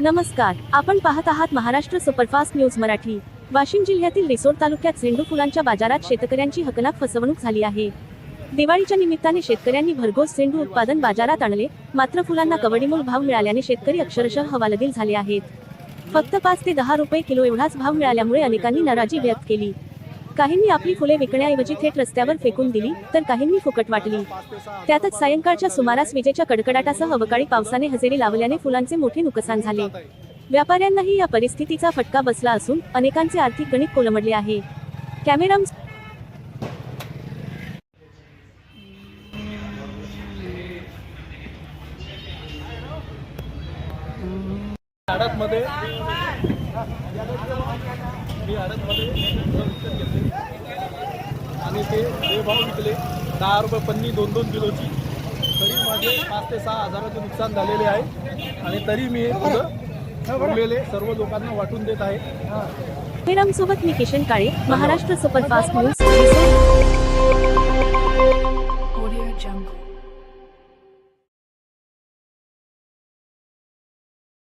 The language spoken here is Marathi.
नमस्कार आपण पाहत आहात महाराष्ट्र सुपरफास्ट न्यूज मराठी. वाशिम जिल्ह्यातील रिसोड तालुक्यात झेंडू फुलांच्या बाजारात शेतकऱ्यांची हकनाक फसवणूक झाली आहे. दिवाळीच्या निमित्ताने शेतकऱ्यांनी भरघोस झेंडू उत्पादन बाजारात आणले मात्र फुलांना कवडीमोल भाव मिळाल्याने शेतकरी अक्षरशः हवालदिल झाले आहेत. फक्त पाच ते दहा रुपये किलो एवढाच भाव मिळाल्यामुळे अनेकांनी नाराजी व्यक्त केली. काहींनी आपली फुले विकण्याऐवजी थेट रस्त्यावर फेकून दिली तर काहींनी फुकट वाटली. त्यातच सायंकाळच्या सुमारास विजेच्या कडकडाटासह अवकाळी पावसाने हजेरी लावल्याने फुलांचे मोठे नुकसान झाले. व्यापाऱ्यांनाही या परिस्थितीचा फटका बसला असून अनेकांचे आर्थिक गणित कोलमडले आहे. कॅमेरा आडतमध्ये मी आडतमध्ये विकत घेतले आणि ते हे भाव विकले. दहा रुपये पन्नी दोन दोन किलोची. तरी माझे पाच ते सहा हजाराचे नुकसान झालेले आहे. आणि तरी मी उरलेले सर्व लोकांना वाटून देत आहे. सोबत मी किशन काळे महाराष्ट्र सुपरफास्ट न्यूज